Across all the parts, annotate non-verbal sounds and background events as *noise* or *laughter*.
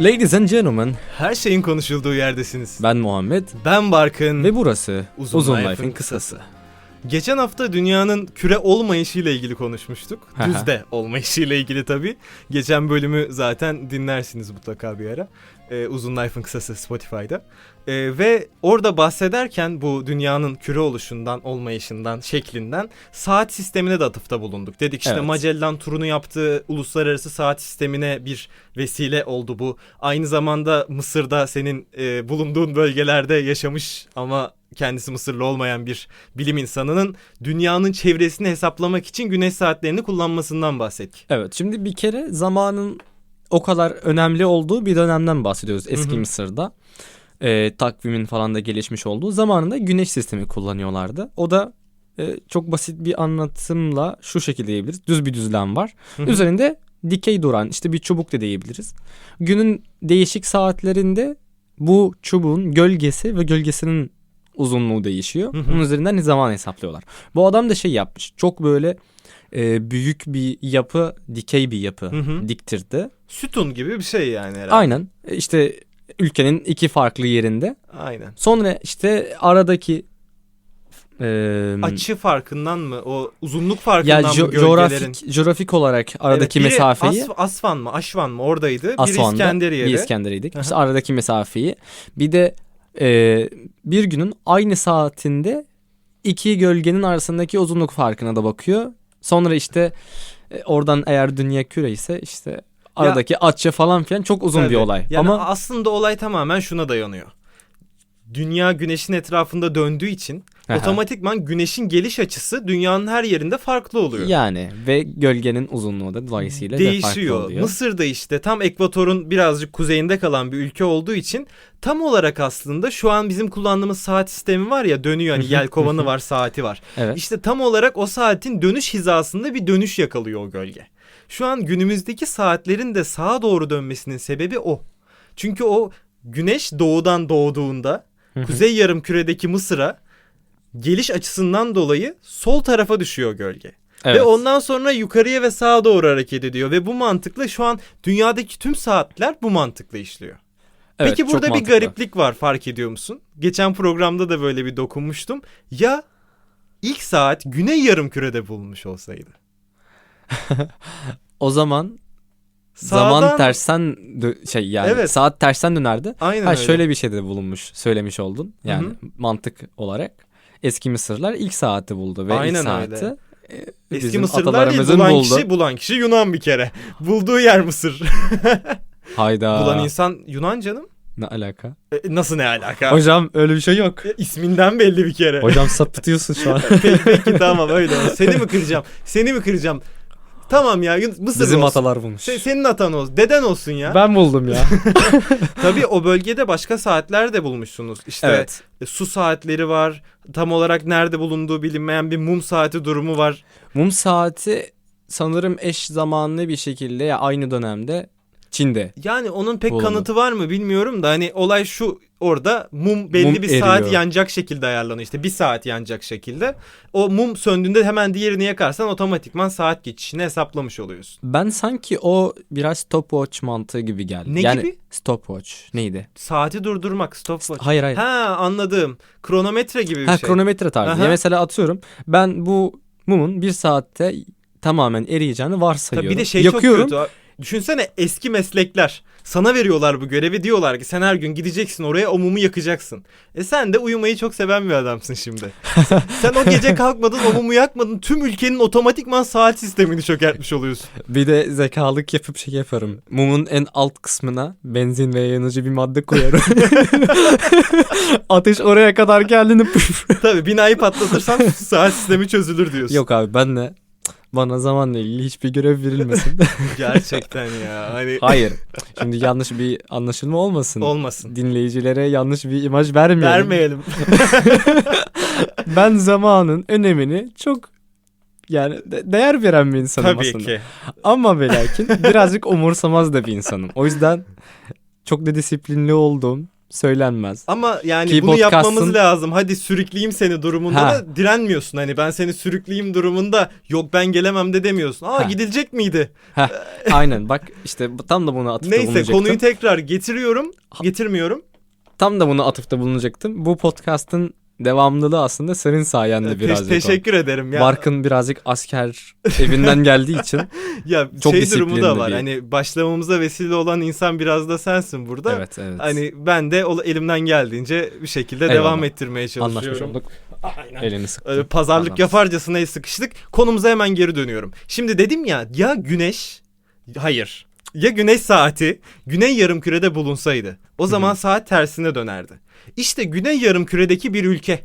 Ladies and gentlemen, Her şeyin konuşulduğu yerdesiniz. ben Muhammed Ben Barkın. ve burası Uzun Uzun, Life'ın Life'ın kısası. Geçen hafta dünyanın küre olmayışıyla ilgili konuşmuştuk. Düzde olmayışıyla ilgili tabii. Geçen bölümü zaten dinlersiniz mutlaka bir ara. Ee, Uzun Life'ın kısası Spotify'da. Ee, ve orada bahsederken bu dünyanın küre oluşundan, olmayışından, şeklinden saat sistemine de atıfta bulunduk. Dedik işte Evet. Magellan turunu yaptığı uluslararası saat sistemine bir vesile oldu bu. Aynı zamanda Mısır'da senin e, bulunduğun bölgelerde yaşamış ama kendisi Mısırlı olmayan bir bilim insanının dünyanın çevresini hesaplamak için güneş saatlerini kullanmasından bahsettik. Evet, şimdi bir kere zamanın o kadar önemli olduğu bir dönemden bahsediyoruz eski Hı hı. Mısır'da. Ee, takvimin falan da gelişmiş olduğu zamanında güneş sistemi kullanıyorlardı. O da e, çok basit bir anlatımla şu şekilde diyebiliriz. Düz bir düzlem var. Hı hı. Üzerinde dikey duran işte bir çubuk da diyebiliriz. Günün değişik saatlerinde bu çubuğun gölgesi ve gölgesinin uzunluğu değişiyor. Hı hı. Bunun üzerinden zaman hesaplıyorlar. Bu adam da şey yapmış. Çok böyle e, büyük bir yapı, dikey bir yapı Hı hı. diktirdi. Sütun gibi bir şey yani herhalde. Aynen. E, işte ülkenin iki farklı yerinde. Aynen. Sonra işte aradaki e, Açı farkından mı? O uzunluk farkından ya mı gölgelerin? coğrafik coğrafik olarak aradaki Evet, biri mesafeyi As- Asvan mı? Aşvan mı? Oradaydı. Biri Asvan'da İskenderiye'de. bir İskenderiye'dik. Aha. İşte aradaki mesafeyi. Bir de e, bir günün aynı saatinde iki gölgenin arasındaki uzunluk farkına da bakıyor. Sonra işte e, oradan eğer dünya küre ise işte aradaki açı falan filan çok uzun bir Tabii. olay. Yani Ama aslında olay tamamen şuna dayanıyor. Dünya güneşin etrafında döndüğü için Aha. otomatikman güneşin geliş açısı dünyanın her yerinde farklı oluyor. yani ve gölgenin uzunluğu da dolayısıyla da farklı Değişiyor. oluyor. Mısır'da işte tam ekvatorun birazcık kuzeyinde kalan bir ülke olduğu için tam olarak aslında şu an bizim kullandığımız saat sistemi var ya dönüyor hani yelkovanı var saati var. Evet. İşte tam olarak o saatin dönüş hizasında bir dönüş yakalıyor o gölge. Şu an günümüzdeki saatlerin de sağa doğru dönmesinin sebebi o. Çünkü o güneş doğudan doğduğunda kuzey yarım küredeki Mısır'a geliş açısından dolayı sol tarafa düşüyor gölge. Evet. Ve ondan sonra yukarıya ve sağa doğru hareket ediyor ve bu mantıkla şu an dünyadaki tüm saatler bu mantıkla işliyor. Evet, Peki burada bir mantıklı. gariplik var fark ediyor musun? Geçen programda da böyle bir dokunmuştum. Ya ilk saat güney yarım kürede bulunmuş olsaydı? *laughs* O zaman Sağdan- zaman tersten şey yani Evet. saat tersten dönerdi. Aynen Ha öyle. şöyle bir şey de bulunmuş, söylemiş oldun. Yani Hı hı. mantık olarak eski Mısırlar ilk saati buldu ve Aynen ilk saati öyle. e, Eski bizim Mısırlılar değil, bulan buldu. kişi, bulan kişi Yunan bir kere. *laughs* Bulduğu yer Mısır. *laughs* Hayda. bulan insan Yunan canım. Ne alaka? E, nasıl ne alaka? Hocam öyle bir şey yok. E, İsminden belli bir kere. Hocam sapıtıyorsun şu an. *laughs* peki, peki tamam öyle. Seni mi kıracağım? Seni mi kıracağım? Tamam ya Mısır Bizim olsun. atalar bulmuş. Se- senin atan olsun. Deden olsun ya. Ben buldum ya. *laughs* *laughs* Tabii o bölgede başka saatler de bulmuşsunuz. İşte evet. e, su saatleri var. Tam olarak nerede bulunduğu bilinmeyen bir mum saati durumu var. Mum saati sanırım eş zamanlı bir şekilde ya aynı dönemde Çin'de. Yani onun pek Bulundu. kanıtı var mı bilmiyorum da hani olay şu orada mum belli Mum bir saat eriyor. yanacak şekilde ayarlanıyor. İşte bir saat yanacak şekilde. O mum söndüğünde hemen diğerini yakarsan otomatikman saat geçişini hesaplamış oluyorsun. Ben sanki o biraz stopwatch mantığı gibi geldi. Ne yani, gibi? Stopwatch neydi? Saati durdurmak stopwatch. Hayır hayır. Ha anladım. Kronometre gibi bir Ha şey. kronometre tarzı. Ya mesela atıyorum ben bu mumun bir saatte tamamen eriyeceğini varsayıyorum. Tabii bir de şey Yakıyorum. çok kötü. Düşünsene eski meslekler. Sana veriyorlar bu görevi diyorlar ki sen her gün gideceksin oraya o mumu yakacaksın. E sen de uyumayı çok seven bir adamsın şimdi. *laughs* sen, o gece kalkmadın o mumu yakmadın tüm ülkenin otomatikman saat sistemini çökertmiş oluyorsun. Bir de zekalık yapıp şey yaparım. Mumun en alt kısmına benzin ve yanıcı bir madde koyarım. *laughs* Ateş oraya kadar geldiğinde püf. Tabii binayı patlatırsan saat sistemi çözülür diyorsun. Yok abi ben de bana zamanla ilgili hiçbir görev verilmesin. *laughs* Gerçekten ya hani Hayır. Şimdi yanlış bir anlaşılma olmasın. olmasın. Dinleyicilere yanlış bir imaj vermeyelim. Vermeyelim. *laughs* Ben zamanın önemini çok yani de- değer veren bir insanım Tabii aslında. ki. Ama ve lakin birazcık umursamaz da bir insanım. O yüzden çok da disiplinli olduğum, söylenmez. Ama yani Ki bunu yapmamız lazım. Hadi sürükleyeyim seni durumunda Ha. da direnmiyorsun. Hani ben seni sürükleyeyim durumunda yok ben gelemem de demiyorsun. Aa Ha. gidilecek miydi? Heh, aynen bak işte tam da bunu atıfta Neyse bulunacaktım. konuyu tekrar getiriyorum. Getirmiyorum. Tam da bunu atıfta bulunacaktım. Bu podcast'ın devamlılığı aslında senin sayende Te- birazcık o. teşekkür ederim ya. Barkın birazcık asker evinden geldiği için. *laughs* ya çok şey durumu da var. bir- Hani başlamamıza vesile olan insan biraz da sensin burada. evet evet. Hani ben de o- elimden geldiğince bir şekilde Eyvallah. devam ettirmeye Anlaşmış çalışıyorum. olduk. Aynen. Elini sıktım. Öyle pazarlık Anladım. yaparcasına sıkıştık. Konumuza hemen geri dönüyorum. Şimdi dedim ya ya güneş hayır. Ya güneş saati güney yarımkürede bulunsaydı o zaman saat tersine dönerdi. İşte güney yarımküredeki bir ülke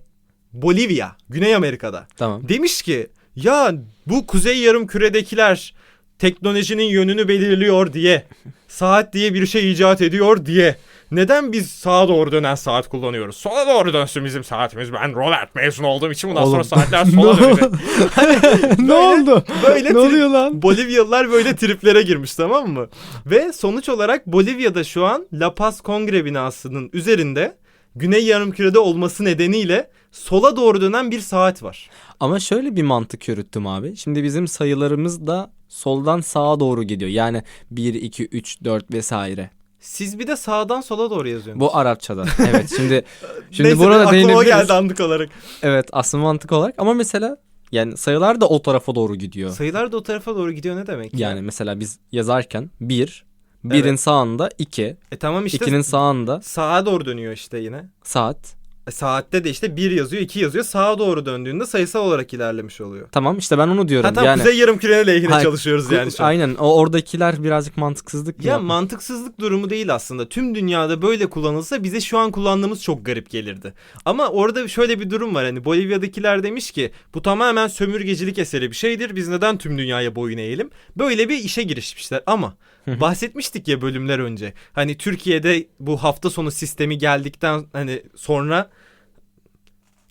Bolivya, Güney Amerika'da. Tamam. Demiş ki ya bu kuzey yarımküredekiler teknolojinin yönünü belirliyor diye saat diye bir şey icat ediyor diye neden biz sağa doğru dönen saat kullanıyoruz? Sola doğru dönsün bizim saatimiz. Ben Robert mezun olduğum için bundan Oğlum. sonra saatler *laughs* sola dönecek. *laughs* *laughs* ne oldu? Böyle ne trip- oluyor lan? Bolivyalılar böyle triplere girmiş tamam mı? Ve sonuç olarak Bolivya'da şu an La Paz Kongre binasının üzerinde Güney Yarımküre'de olması nedeniyle sola doğru dönen bir saat var. Ama şöyle bir mantık yürüttüm abi. Şimdi bizim sayılarımız da soldan sağa doğru gidiyor. Yani 1, 2, 3, 4 vesaire. Siz bir de sağdan sola doğru yazıyorsunuz. Bu Arapçada. Evet şimdi *laughs* şimdi Neyse, burada değinebiliriz. geldi anlık olarak. Evet aslında mantık olarak ama mesela yani sayılar da o tarafa doğru gidiyor. Sayılar da o tarafa doğru gidiyor ne demek? ya? Yani mesela biz yazarken 1, 1'in Evet. sağında 2, E tamam işte 2'nin sağında sağa doğru dönüyor işte yine. saat. Saatte de işte 1 yazıyor 2 yazıyor sağa doğru döndüğünde sayısal olarak ilerlemiş oluyor. Tamam işte ben onu diyorum. Ha tamam yani kuzey yarımkürenin lehine Ha, çalışıyoruz yani şu an. Aynen o oradakiler birazcık mantıksızlık Ya yapma. mantıksızlık durumu değil aslında. Tüm dünyada böyle kullanılsa bize şu an kullandığımız çok garip gelirdi. Ama orada şöyle bir durum var. Hani Bolivya'dakiler demiş ki bu tamamen sömürgecilik eseri bir şeydir. Biz neden tüm dünyaya boyun eğelim? Böyle bir işe girişmişler. Ama bahsetmiştik ya bölümler önce. Hani Türkiye'de bu hafta sonu sistemi geldikten hani sonra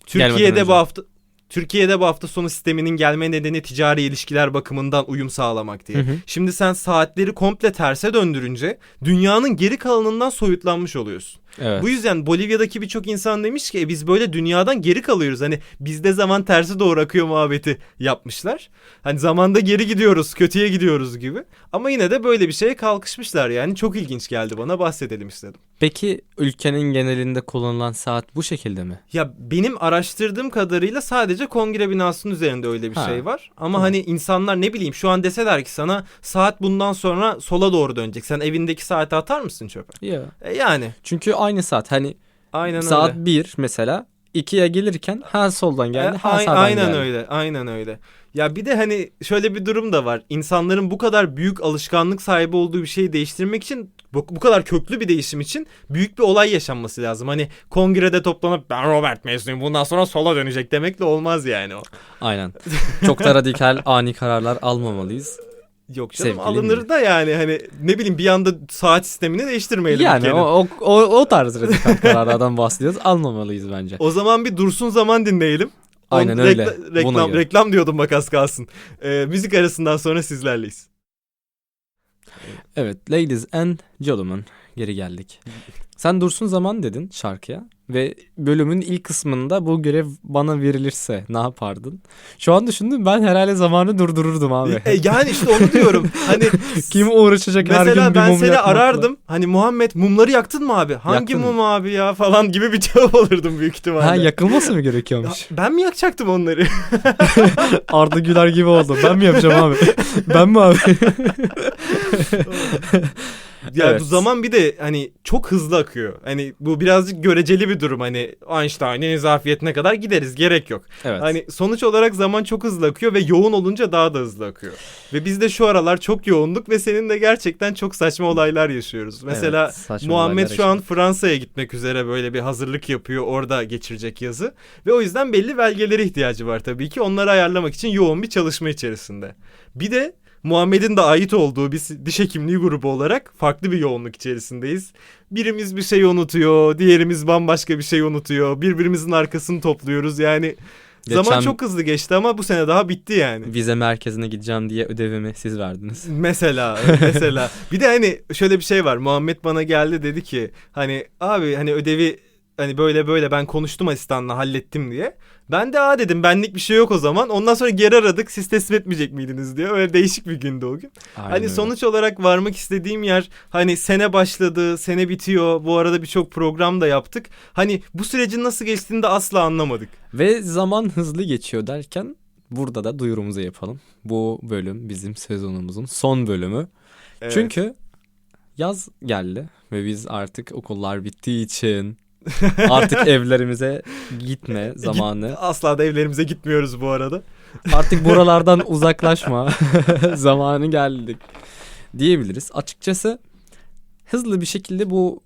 Türkiye'de bu hafta Türkiye'de bu hafta sonu sisteminin gelme nedeni ticari ilişkiler bakımından uyum sağlamak diye. Hı hı. Şimdi sen saatleri komple terse döndürünce dünyanın geri kalanından soyutlanmış oluyorsun. Evet. Bu yüzden Bolivya'daki birçok insan demiş ki "E, biz böyle dünyadan geri kalıyoruz. Hani bizde zaman tersi doğru akıyor muhabbeti yapmışlar. Hani zamanda geri gidiyoruz, kötüye gidiyoruz gibi. Ama yine de böyle bir şeye kalkışmışlar yani. Çok ilginç geldi bana bahsedelim istedim. Peki ülkenin genelinde kullanılan saat bu şekilde mi? Ya benim araştırdığım kadarıyla sadece kongre binasının üzerinde öyle bir Ha. şey var. Ama hani insanlar ne bileyim şu an deseler ki sana saat bundan sonra sola doğru dönecek. Sen evindeki saati atar mısın çöpe? Ya. E yani Çünkü aynı saat hani aynen saat öyle. 1 mesela 2'ye gelirken ha soldan geldi E, ha ay- sağdan aynen geldi. öyle. Aynen öyle. Ya bir de hani şöyle bir durum da var. İnsanların bu kadar büyük alışkanlık sahibi olduğu bir şeyi değiştirmek için bu, bu kadar köklü bir değişim için büyük bir olay yaşanması lazım. Hani kongrede toplanıp ben Robert mezunuyum bundan sonra sola dönecek demekle olmaz yani o. Aynen. Çok da radikal *laughs* ani kararlar almamalıyız. Yok canım Sevgili alınır da yani hani ne bileyim bir anda saat sistemini değiştirmeyelim yani ülkenin. o, o, o, tarz radikal *laughs* kararlardan bahsediyoruz. Almamalıyız bence. O zaman bir dursun zaman dinleyelim. Aynen öyle. rekla- reklam, reklam diyordum bak az kalsın. Ee, müzik arasından sonra sizlerleyiz. Evet ladies and gentlemen geri geldik. Sen Dursun Zaman dedin şarkıya ve bölümün ilk kısmında bu görev bana verilirse ne yapardın? Şu an düşündüm ben herhalde zamanı durdururdum abi. E, yani işte onu diyorum. *laughs* Hani Kim uğraşacak her gün Mesela bir ben mum seni yakmakla? arardım. Hani Muhammed mumları yaktın mı abi? Hangi Yaktım. mum abi ya falan gibi bir cevap alırdım büyük ihtimalle. Ha yakılması mı Ya, gerekiyormuş? ben mi yakacaktım onları? *laughs* Arda Güler gibi oldu. Ben mi yapacağım abi? ben mi abi? *laughs* ya Evet. bu zaman bir de hani çok hızlı akıyor. Hani bu birazcık göreceli bir durum. Hani Einstein'in izafiyetine kadar gideriz. Gerek yok. evet. Hani sonuç olarak zaman çok hızlı akıyor ve yoğun olunca daha da hızlı akıyor. Ve biz de şu aralar çok yoğunduk ve senin de gerçekten çok saçma olaylar yaşıyoruz. Mesela Evet, Muhammed şu an Fransa'ya gitmek üzere böyle bir hazırlık yapıyor. Orada geçirecek yazı. Ve o yüzden belli belgelere ihtiyacı var tabii ki. Onları ayarlamak için yoğun bir çalışma içerisinde. Bir de Muhammed'in de ait olduğu bir diş hekimliği grubu olarak farklı bir yoğunluk içerisindeyiz. Birimiz bir şey unutuyor, diğerimiz bambaşka bir şey unutuyor. Birbirimizin arkasını topluyoruz. Yani Geçen Zaman çok hızlı geçti ama bu sene daha bitti yani. vize merkezine gideceğim diye ödevimi siz verdiniz. *laughs* Mesela mesela bir de hani şöyle bir şey var. Muhammed bana geldi dedi ki hani abi hani ödevi hani böyle böyle ben konuştum asistanla hallettim diye. Ben de aa dedim benlik bir şey yok o zaman. Ondan sonra geri aradık siz teslim etmeyecek miydiniz diye. Öyle değişik bir gündü o gün. Aynen hani öyle. sonuç olarak varmak istediğim yer hani sene başladı, sene bitiyor. Bu arada birçok program da yaptık. Hani bu sürecin nasıl geçtiğini de asla anlamadık. Ve zaman hızlı geçiyor derken burada da duyurumuzu yapalım. Bu bölüm bizim sezonumuzun son bölümü. Evet. Çünkü yaz geldi ve biz artık okullar bittiği için *laughs* artık evlerimize gitme zamanı. asla da evlerimize gitmiyoruz bu arada. Artık buralardan *laughs* uzaklaşma *laughs* zamanı geldik diyebiliriz. Açıkçası hızlı bir şekilde bu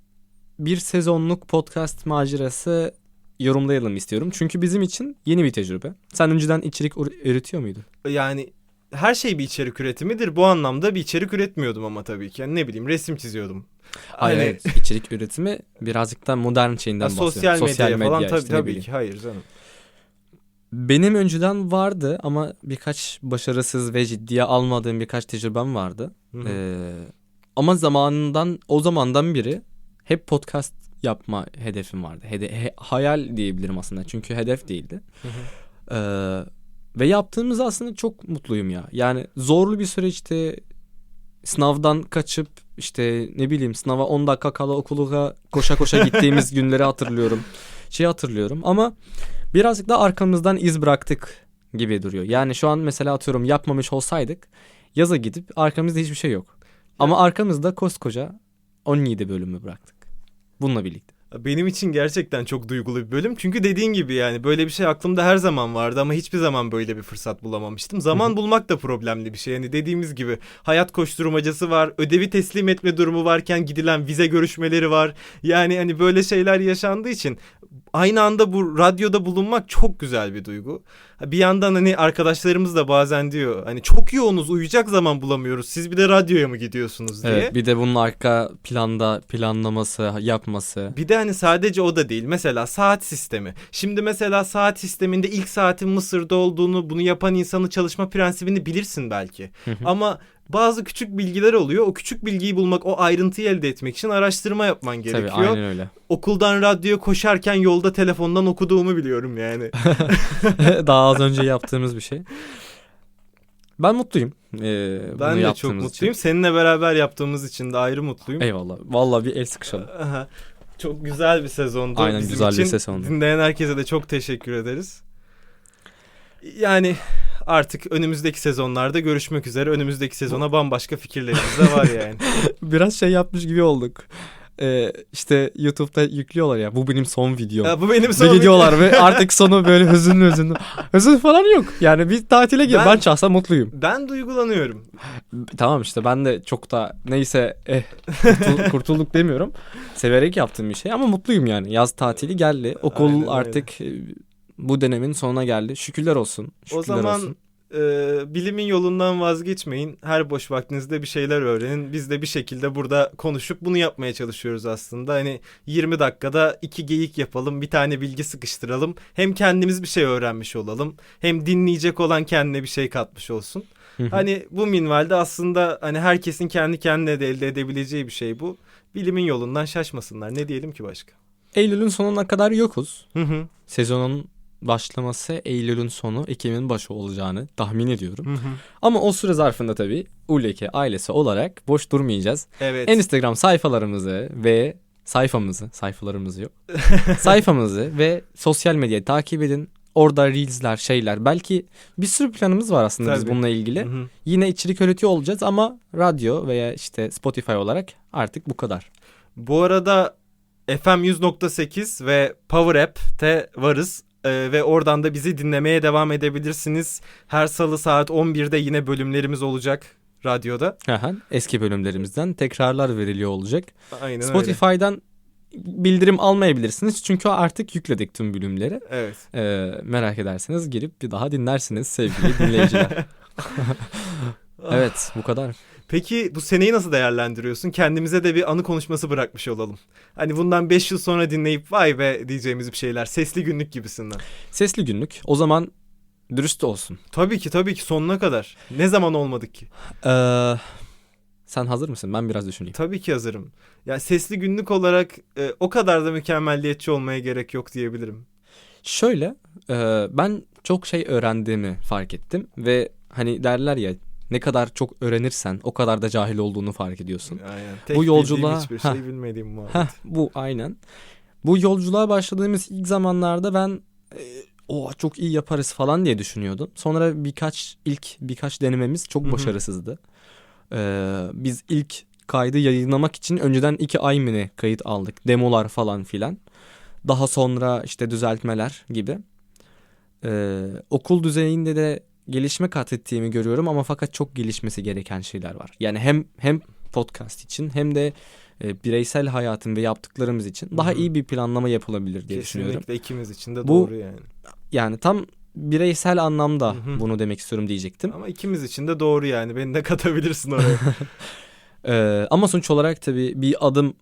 bir sezonluk podcast macerası yorumlayalım istiyorum. Çünkü bizim için yeni bir tecrübe. Sen önceden içerik ür- üretiyor muydun? Yani her şey bir içerik üretimidir. Bu anlamda bir içerik üretmiyordum ama tabii ki. Yani ne bileyim resim çiziyordum. Hayır, Hani- hayır. içerik üretimi birazcık da modern şeyinden bahsediyorum. sosyal medya, falan tabii, işte tabii bileyim. ki. Hayır canım. Benim önceden vardı ama birkaç başarısız ve ciddiye almadığım birkaç tecrübem vardı. Hı hı. Ee, ama zamanından o zamandan biri hep podcast yapma hedefim vardı. Hede- he- hayal diyebilirim aslında çünkü hedef değildi. Hı hı. Ee, ve yaptığımız aslında çok mutluyum ya. Yani zorlu bir süreçte sınavdan kaçıp işte ne bileyim sınava 10 dakika kala okula koşa koşa gittiğimiz *laughs* günleri hatırlıyorum. Şey hatırlıyorum ama birazcık da arkamızdan iz bıraktık gibi duruyor. Yani şu an mesela atıyorum yapmamış olsaydık yaza gidip arkamızda hiçbir şey yok. Ama arkamızda koskoca 17 bölümü bıraktık. Bununla birlikte. Benim için gerçekten çok duygulu bir bölüm. Çünkü dediğin gibi yani böyle bir şey aklımda her zaman vardı ama hiçbir zaman böyle bir fırsat bulamamıştım. Zaman bulmak da problemli bir şey. Yani dediğimiz gibi hayat koşturmacası var. Ödevi teslim etme durumu varken gidilen vize görüşmeleri var. Yani hani böyle şeyler yaşandığı için aynı anda bu radyoda bulunmak çok güzel bir duygu. Bir yandan hani arkadaşlarımız da bazen diyor hani çok yoğunuz uyuyacak zaman bulamıyoruz. Siz bir de radyoya mı gidiyorsunuz diye. Evet, bir de bunun arka planda planlaması, yapması. Bir de hani sadece o da değil. Mesela saat sistemi. Şimdi mesela saat sisteminde ilk saatin Mısır'da olduğunu, bunu yapan insanın çalışma prensibini bilirsin belki. Ama bazı küçük bilgiler oluyor. O küçük bilgiyi bulmak, o ayrıntıyı elde etmek için araştırma yapman Tabii gerekiyor. aynen öyle. Okuldan radyoya koşarken yolda telefondan okuduğumu biliyorum yani. *laughs* Daha az önce yaptığımız bir şey. Ben mutluyum. Ee, ben de çok mutluyum. Seninle beraber yaptığımız için de ayrı mutluyum. Için. Eyvallah. Vallahi bir el sıkışalım. Çok güzel bir sezondu Aynen, bizim güzel bir için. sezondu. Dinleyen herkese de çok teşekkür ederiz. Yani artık önümüzdeki sezonlarda görüşmek üzere. Önümüzdeki sezona bambaşka fikirlerimiz de var yani. *laughs* Biraz şey yapmış gibi olduk. Ee, işte YouTube'da yüklüyorlar ya bu benim son videom. Ya bu benim son gidiyorlar ve *laughs* artık sonu böyle hüzünlü hüzünlü. Hüzün falan yok. Yani bir tatile gir. Ben- Ben, şahsen mutluyum. Ben duygulanıyorum. Tamam işte ben de çok da neyse eh, kurtul- *laughs* kurtulduk demiyorum. Severek yaptığım bir şey ama mutluyum yani. Yaz tatili geldi. Okul Aynen öyle. artık e, bu dönemin sonuna geldi. Şükürler olsun. Şükürler O zaman olsun. e, bilimin yolundan vazgeçmeyin. Her boş vaktinizde bir şeyler öğrenin. Biz de bir şekilde burada konuşup bunu yapmaya çalışıyoruz aslında. Hani 20 dakikada iki geyik yapalım, bir tane bilgi sıkıştıralım. Hem kendimiz bir şey öğrenmiş olalım, hem dinleyecek olan kendine bir şey katmış olsun. Hani bu minvalde aslında hani herkesin kendi kendine de elde edebileceği bir şey bu. Bilimin yolundan şaşmasınlar. Ne diyelim ki başka? Eylül'ün sonuna kadar yokuz. Hı hı. Sezonun başlaması Eylül'ün sonu Ekim'in başı olacağını tahmin ediyorum. Hı hı. Ama o süre zarfında tabii Uleke ailesi olarak boş durmayacağız. Evet. Instagram sayfalarımızı ve sayfamızı, sayfalarımız yok. *laughs* sayfamızı ve sosyal medyayı takip edin. Orada reelsler, şeyler. Belki bir sürü planımız var aslında biz Tabii. bununla ilgili. Hı hı. Yine içerik üretiyor olacağız ama radyo veya işte Spotify olarak artık bu kadar. Bu arada FM 100.8 ve Power App'te varız. Ee, ve oradan da bizi dinlemeye devam edebilirsiniz. Her salı saat 11'de yine bölümlerimiz olacak radyoda. Aha, Eski bölümlerimizden tekrarlar veriliyor olacak. Aynen öyle. Spotify'dan bildirim almayabilirsiniz çünkü artık yükledik tüm bölümleri. Evet. Ee, merak ederseniz girip bir daha dinlersiniz sevgili dinleyiciler. *laughs* evet bu kadar. Peki bu seneyi nasıl değerlendiriyorsun? Kendimize de bir anı konuşması bırakmış olalım. Hani bundan 5 yıl sonra dinleyip vay be diyeceğimiz bir şeyler. Sesli günlük gibisinden. Sesli günlük. O zaman dürüst olsun. Tabii ki tabii ki sonuna kadar. Ne zaman olmadık ki? Ee, sen hazır mısın? Ben biraz düşüneyim. Tabii ki hazırım. Ya sesli günlük olarak e, o kadar da mükemmelliyetçi olmaya gerek yok diyebilirim. Şöyle e, ben çok şey öğrendiğimi fark ettim ve hani derler ya ne kadar çok öğrenirsen o kadar da cahil olduğunu fark ediyorsun. Aynen. Tek Bu yolculuğa- hiçbir şey Heh. bilmediğim muhabbet. Heh, bu aynen. Bu yolculuğa başladığımız ilk zamanlarda ben e, o çok iyi yaparız falan diye düşünüyordum. Sonra birkaç ilk birkaç denememiz çok başarısızdı. Ee, biz ilk kaydı yayınlamak için önceden iki ay mı ne kayıt aldık. Demolar falan filan. Daha sonra işte düzeltmeler gibi. Ee, okul düzeyinde de gelişme kat ettiğimi görüyorum ama fakat çok gelişmesi gereken şeyler var. Yani hem hem podcast için hem de e, bireysel hayatım ve yaptıklarımız için daha Hı hı. iyi bir planlama yapılabilir diye düşünüyorum. Kesinlikle ikimiz için de Bu- doğru yani. Yani tam bireysel anlamda Hı hı. bunu demek istiyorum diyecektim. Ama ikimiz için de doğru yani. Beni de katabilirsin oraya. *laughs* Ee, ama sonuç olarak tabii bir adım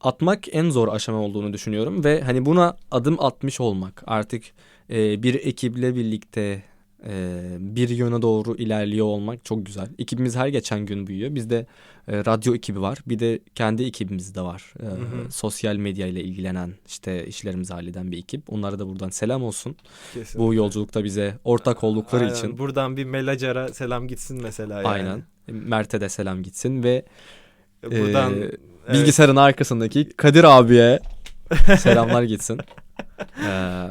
atmak en zor aşama olduğunu düşünüyorum ve hani buna adım atmış olmak artık e, bir ekiple birlikte e, bir yöne doğru ilerliyor olmak çok güzel. Ekibimiz her geçen gün büyüyor. Bizde e, radyo ekibi var. Bir de kendi ekibimiz de var. E, Hı hı. Sosyal medya ile ilgilenen işte işlerimizi halleden bir ekip. Onlara da buradan selam olsun. Kesinlikle. Bu yolculukta bize ortak oldukları Aynen. için. Buradan bir Melacar'a selam gitsin mesela yani. Aynen. Mert'e de selam gitsin ve Buradan Ee, evet. bilgisayarın arkasındaki Kadir abiye selamlar gitsin. *laughs* Ee,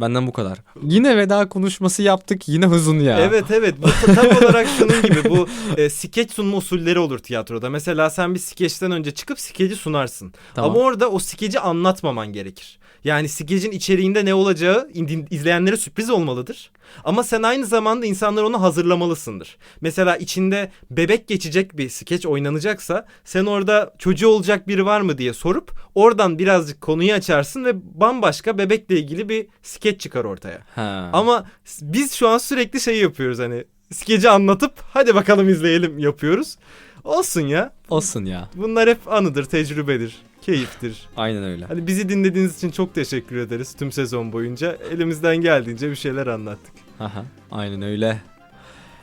benden bu kadar. Yine veda konuşması yaptık. Yine uzun ya. Evet evet bu ta- tam olarak şunun gibi bu e, skeç sunma usulleri olur tiyatroda. Mesela sen bir skeçten önce çıkıp skeci sunarsın. Tamam. Ama orada o skeci anlatmaman gerekir. Yani skecin içeriğinde ne olacağı izleyenlere sürpriz olmalıdır. Ama sen aynı zamanda insanlar onu hazırlamalısındır. Mesela içinde bebek geçecek bir skeç oynanacaksa sen orada çocuğu olacak biri var mı diye sorup oradan birazcık konuyu açarsın ve bambaşka bebekle ilgili bir skeç çıkar ortaya. Ha. Ama biz şu an sürekli şey yapıyoruz hani skeci anlatıp hadi bakalım izleyelim yapıyoruz. Olsun ya. olsun ya. Bunlar hep anıdır, tecrübedir, keyiftir. Aynen öyle. Hani bizi dinlediğiniz için çok teşekkür ederiz tüm sezon boyunca. Elimizden geldiğince bir şeyler anlattık. Aha, aynen öyle.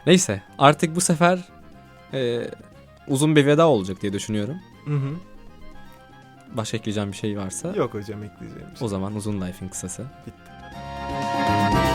Neyse artık bu sefer e, uzun bir veda olacak diye düşünüyorum. Hı hı. Başka ekleyeceğim bir şey varsa Yok hocam ekleyeceğim bir şey. o zaman uzun life'in kısası. Bitti. Música